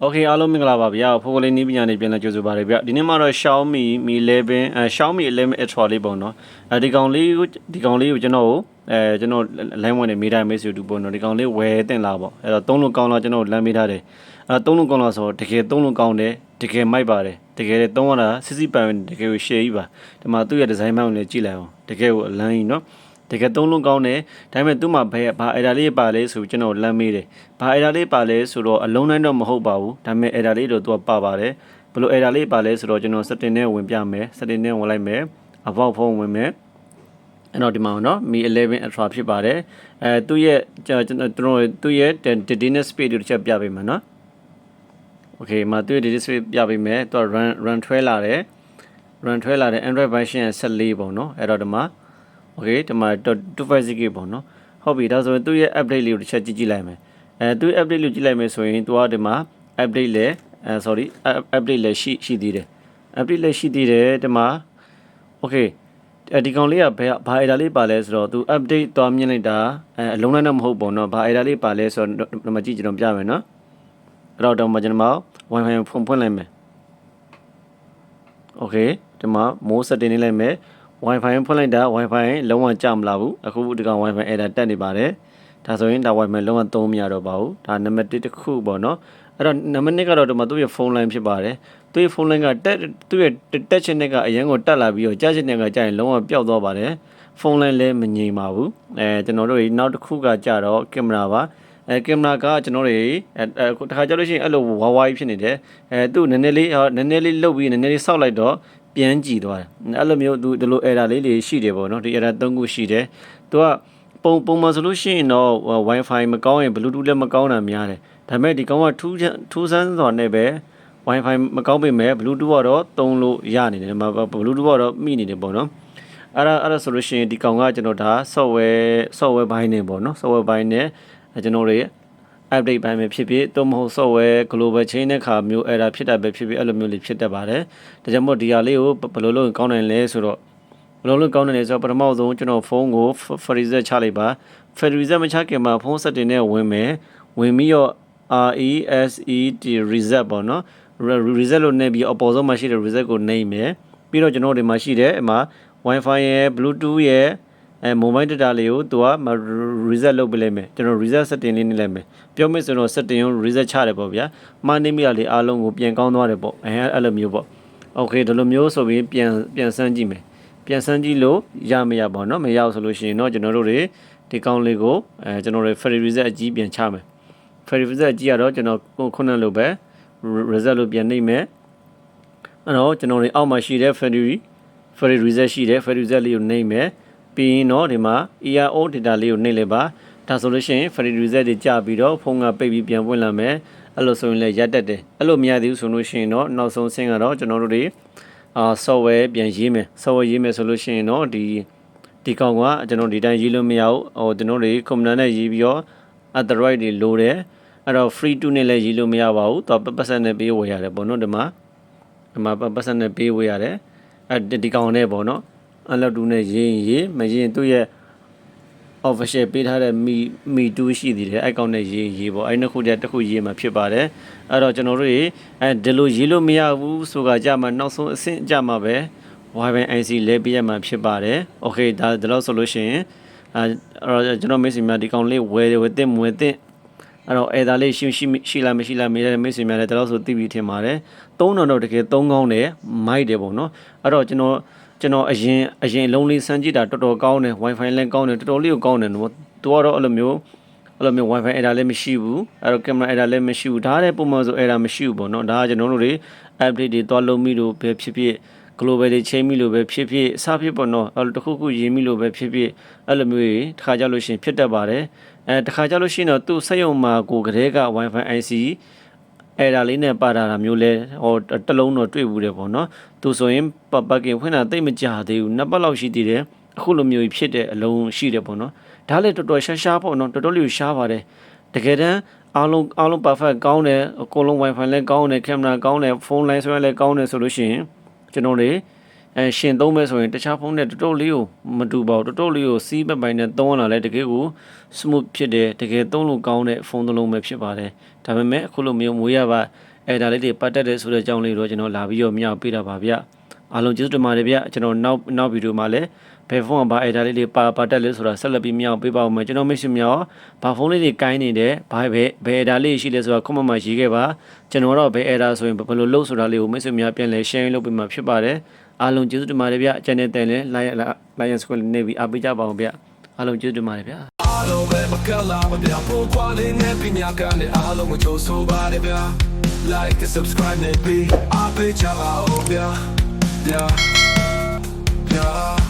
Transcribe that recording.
โอเคအားလုံးမင်္ဂလာပါဗျာဖိုးကလေးနီးပညာနေပြန်လဲကြိုဆိုပါရဗျဒီနေ့မှာတော့ Xiaomi Mi 11အဲ Xiaomi 11 Ultra လေးပေါ့နော်အဲဒီကောင်လေးကိုဒီကောင်လေးကိုကျွန်တော်ကိုအဲကျွန်တော် line ဝင်နေမိတိုင်းမိတ်ဆွေတူပေါ့နော်ဒီကောင်လေးဝယ်တင်လာပေါ့အဲ့တော့သုံးလို့ကောင်းလားကျွန်တော်လမ်းပေးထားတယ်အဲသုံးလို့ကောင်းလားဆိုတော့တကယ်သုံးလို့ကောင်းတယ်တကယ်မိုက်ပါတယ်တကယ်သုံးရတာစစ်စစ်ပန်တကယ်ကို share ကြီးပါဒီမှာသူ့ရဲ့ design မှန်ကိုလည်းကြည့်လိုက်အောင်တကယ်ကိုအလန်းကြီးနော် တကယ်သုံးလုံးကောင်းတယ်ဒါပေမဲ့သူ့မှာဘယ်ဘာအဲ့ဒါလေးပါလဲဆိုကျွန်တော်လမ်းမေးတယ်ဘာအဲ့ဒါလေးပါလဲဆိုတော့အလုံးတိုင်းတော့မဟုတ်ပါဘူးဒါပေမဲ့အဲ့ဒါလေးတော့သူကပါပါတယ်ဘယ်လိုအဲ့ဒါလေးပါလဲဆိုတော့ကျွန်တော် setting နဲ့ဝင်ပြမယ် setting နဲ့ဝင်လိုက်မယ် about phone ဝင်မယ်အဲ့တော့ဒီမှာနော် Mi 11 Ultra ဖြစ်ပါတယ်အဲသူ့ရဲ့ကျွန်တော်တို့သူ့ရဲ့ data speed ကိုတစ်ချက်ပြပေးမယ်နော် Okay မှာသူ့ရဲ့ data speed ပြပေးမယ်သူက run run ထွဲလာတယ် run ထွဲလာတဲ့ Android version 14ပေါ့နော်အဲ့တော့ဒီမှာ okay ဒီမှာ256ပေါ့နော်ဟုတ်ပြီဒါဆိုရင်သူ့ရဲ့ update လေးကိုတစ်ချက်ကြည့်ကြည့်လိုက်မယ်အဲသူ့ရဲ့ update လေးကိုကြည့်လိုက်မယ်ဆိုရင်သူကဒီမှာ update လဲအဲ sorry update လဲရှိရှိသေးတယ် update လဲရှိသေးတယ်ဒီမှာ okay အဲဒီကောင်လေးကဘယ်ဘာ error လေးပါလဲဆိုတော့သူ update သွားမြင်လိုက်တာအဲအလုံးလိုက်တော့မဟုတ်ပေါ့နော်ဘာ error လေးပါလဲဆိုတော့ဒီမှာကြည့်ကျွန်တော်ပြမယ်နော်အဲ့တော့တော့မှကျွန်တော် wifi ဖုန်းဖွင့်လိုက်မယ် okay ဒီမှာ more setting နေလိုက်မယ် wifi ဖွင့်လိုက်တာ wifi လုံးဝကြမလာဘူးအခုဒီကောင် wifi error တက်နေပါတယ်ဒါဆိုရင်ဒါ wifi လုံးဝသုံးမရတော့ပါဘူးဒါနံပါတ်1တစ်ခုပေါ့နော်အဲ့တော့နံပါတ်2ကတော့ဒီမှာသူ့ရဲ့ဖုန်းလိုင်းဖြစ်ပါတယ်သူ့ရဲ့ဖုန်းလိုင်းကတက်သူ့ရဲ့တက်ချင်တဲ့ကအရင်ကိုတက်လာပြီးတော့ကြားချင်တဲ့ကကြာရင်လုံးဝပျောက်သွားပါတယ်ဖုန်းလိုင်းလည်းမငြိမ်ပါဘူးအဲကျွန်တော်တို့နောက်တစ်ခုကကြတော့ကင်မရာပါအဲကင်မရာကကျွန်တော်တွေအဲတခါကြလို့ရှိရင်အဲ့လိုဝါဝါကြီးဖြစ်နေတယ်အဲသူ့နည်းနည်းလေးနည်းနည်းလေးလှုပ်ပြီးနည်းနည်းလေးစောက်လိုက်တော့ ပြန်ကြည့်သွားတယ်အဲ့လိုမျိုးသူဒီလို error လေးတွေရှိတယ်ပေါ့နော်ဒီ error ၃ခုရှိတယ်သူကပုံပုံမှန်ဆိုလို့ရှိရင်တော့ wifi မကောင်းရင် bluetooth လည်းမကောင်းတာများတယ်ဒါပေမဲ့ဒီကောင်ကထူးထူးဆန်းစွာနဲ့ပဲ wifi မကောင်းပေမဲ့ bluetooth ကတော့သုံးလို့ရနေတယ်ဒီမှာ bluetooth ကတော့မိနေတယ်ပေါ့နော်အဲ့ဒါအဲ့ဒါဆိုလို့ရှိရင်ဒီကောင်ကကျွန်တော်ဒါ software software ဘိုင်းနေပေါ့နော် software ဘိုင်းနဲ့ကျွန်တော်တွေ update ပိုင်းပဲဖြစ်ဖြစ်သို့မဟုတ် software global chain တဲ့ခါမျိုး error ဖြစ်တာပဲဖြစ်ဖြစ်အဲ့လိုမျိုးလေးဖြစ်တတ်ပါတယ်ဒါကြောင့်မို့ဒီဟာလေးကိုဘယ်လိုလုပ်ရင်ကောင်းနိုင်လဲဆိုတော့ဘယ်လိုလုပ်ကောင်းနိုင်လဲဆိုတော့ပထမဆုံးကျွန်တော်ဖုန်းကို freezer ချလိုက်ပါ freezer မချခင်မှာဖုန်း setting နဲ့ဝင်မယ်ဝင်ပြီးတော့ RESET reset ပေါ့နော် reset လို့နေပြီးအပေါ်ဆုံးမှာရှိတဲ့ reset ကိုနှိပ်မယ်ပြီးတော့ကျွန်တော်ဒီမှာရှိတယ်အမှာ wifi ရယ် bluetooth ရယ် အဲ mobile data လေးကိုသူက reset လုပ်ပေးလိုက်မယ်ကျွန်တော် reset setting လေးနေလိုက်မယ်ပြောမယ်ဆိုတော့ setting ကို reset ချတယ်ပေါ့ဗျာမှားနေမိတာလေးအားလုံးကိုပြန်ကောင်းသွားတယ်ပေါ့အဲအဲ့လိုမျိုးပေါ့ okay ဒီလိုမျိုးဆိုပြီးပြန်ပြန်စမ်းကြည့်မယ်ပြန်စမ်းကြည့်လို့ရမရပါတော့မရအောင်ဆိုလို့ရှိရင်တော့ကျွန်တော်တို့တွေဒီကောင်းလေးကိုအဲကျွန်တော်တို့ free reset အကြီးပြန်ချမယ် free reset အကြီးကတော့ကျွန်တော်ခုနလိုပဲ reset လို့ပြန်နှိပ်မယ်အဲ့တော့ကျွန်တော်တွေအောက်မှာရှိတဲ့ free free reset ရှိတယ် free reset လေးကိုနှိပ်မယ် ပြီးရင်တော့ဒီမှာ ERO data လေးကိုနှိပ်လိုက်ပါဒါဆိုလို့ရှိရင် free reset တွေကြာပြီးတော့ဖုန်းကပိတ်ပြီးပြန်ပွင့်လာမယ်အဲ့လိုဆိုရင်လည်းရက်တက်တယ်အဲ့လိုမရသေးဘူးဆိုလို့ရှိရင်တော့နောက်ဆုံးဆင်းကတော့ကျွန်တော်တို့တွေအာ software ပြန်ရေးမယ် software ရေးမယ်ဆိုလို့ရှိရင်တော့ဒီဒီကောင်ကကျွန်တော်ဒီတိုင်းရေးလို့မရဘူးဟိုကျွန်တော်တွေ computer နဲ့ရေးပြီးတော့ android တွေလိုတယ်အဲ့တော့ free to နဲ့လည်းရေးလို့မရပါဘူးတော့ပတ်စံနဲ့ပေးဝယ်ရတယ်ပေါ့နော်ဒီမှာဒီမှာပတ်စံနဲ့ပေးဝယ်ရတယ်အဲဒီကောင်နဲ့ပေါ့နော် အလောက်တူနဲ့ရေးရင်ရေးမရေးရင်သူ့ရဲ့ official ပေးထားတဲ့မီမီ2ရှိသေးတယ်အဲ့ကောင်နဲ့ရေးရေးပေါ့အဲ့နှစ်ခုတည်းတစ်ခုရေးမှာဖြစ်ပါတယ်အဲ့တော့ကျွန်တော်တို့ရေအဲဒီလိုရေးလို့မရဘူးဆိုကကြမှာနောက်ဆုံးအဆင့်ကြမှာပဲ Wi-Fi IC လဲပေးရမှာဖြစ်ပါတယ် okay ဒါဒါလို့ဆိုလို့ရှိရင်အဲအဲ့တော့ကျွန်တော်မိတ်ဆွေများဒီကောင်လေးဝယ်ဝယ်တင်မွေတင်အဲ့တော့အဲဒါလေးရှိရှိရှိလားမရှိလားမေးတဲ့မိတ်ဆွေများလည်းဒါလို့ဆိုသိပြီးထင်ပါတယ်သုံးတော့တော့တကယ်သုံးကောင်းတယ်မိုက်တယ်ပေါ့နော်အဲ့တော့ကျွန်တော် ကျွန်တော်အရင်အရင်လုံးလေးစမ်းကြည့်တာတော်တော်ကောင်းတယ် wifi လည်းကောင်းတယ်တော်တော်လေးကိုကောင်းတယ်နော်သူကတော့အဲ့လိုမျိုးအဲ့လိုမျိုး wifi error လည်းမရှိဘူးအဲ့တော့ camera error လည်းမရှိဘူးဒါလည်းပုံမှန်ဆို error မရှိဘူးပေါ့နော်ဒါကကျွန်တော်တို့တွေ update တွေသွားလုံးမိလို့ပဲဖြစ်ဖြစ် global တွေချိန်မိလို့ပဲဖြစ်ဖြစ်အစားဖြစ်ပေါ့နော်အဲ့လိုတစ်ခုခုရင်းမိလို့ပဲဖြစ်ဖြစ်အဲ့လိုမျိုးကြီးတစ်ခါကြလို့ရှိရင်ဖြစ်တတ်ပါတယ်အဲတစ်ခါကြလို့ရှိရင်တော့သူ့စက်ရုံမှာကိုကလေးက wifi IC အဲ့ဒါလေးနဲ့ပါတာမျိုးလဲဟိုတလုံးတော့တွေ့ဘူးတယ်ပေါ့နော်သူဆိုရင်ပပကင်ဖွင့်တာတိတ်မကြသေးဘူးနှစ်ပတ်လောက်ရှိသေးတယ်အခုလိုမျိုးဖြစ်တဲ့အလုံးရှိတယ်ပေါ့နော်ဒါလည်းတော်တော်ရှားရှားပေါ့နော်တော်တော်လေးရှားပါတယ်တကယ်တမ်းအားလုံးအားလုံး perfect ကောင်းတယ်အကုန်လုံး wifi လည်းကောင်းတယ်ကင်မရာကောင်းတယ်ဖုန်းလိုင်းဆွဲလည်းကောင်းတယ်ဆိုလို့ရှိရင်ကျွန်တော်တွေ အဲရှင်သုံးမဲ့ဆိုရင်တခြားဖုန်းနဲ့တော်တော်လေးကိုမတူပါဘူးတော်တော်လေးကိုစီးပပိုင်းနဲ့သုံးလာလဲတကယ်ကို smooth ဖြစ်တယ်တကယ်သုံးလို့ကောင်းတဲ့ဖုန်းတစ်လုံးပဲဖြစ်ပါတယ်ဒါပေမဲ့အခုလိုမျိုးမွေးရပါအဲဒါလေးတွေပတ်သက်တဲ့ဆိုတဲ့အကြောင်းလေးတော့ကျွန်တော်လာပြီးတော့မျှပေးတာပါဗျ အားလုံးကျေးဇူးတင်ပါတယ်ဗျကျွန်တော်နောက်နောက်ဗီဒီယိုမှာလည်းဘယ်ဖုန်းကဘာအဲဒါလေးတွေပါပတ်သက်လဲဆိုတာဆက်လက်ပြီးမျှပေးပါဦးမယ်ကျွန်တော်မိတ်ဆွေများဘာဖုန်းလေးတွေကိုင်းနေတယ်ဘာပဲဘယ်အဲဒါလေးရှိလဲဆိုတာကွန်မန့်မှာရေးခဲ့ပါကျွန်တော်တော့ဘယ်အဲဒါဆိုရင်ဘယ်လိုလုပ်ဆိုတာလေးကိုမိတ်ဆွေများပြန်လဲ share လုပ်ပေးမှာဖြစ်ပါတယ်အားလုံးကျေးဇူးတင်ပါတယ်ဗျ channel တယ်လဲ like like subscribe နေပြီးအားပေးကြပါဦးဗျအားလုံးကျေးဇူးတင်ပါတယ်ဗျအားလုံးပဲမကလာမပြဖို့ကွာလေးနဲ့ပညာကလည်းအားလုံးကိုကြိုးဆိုပါတယ်ဗျာ like and subscribe နဲ့ပြီးအားပေးကြပါဦးဗျာ ဗျာဗျာ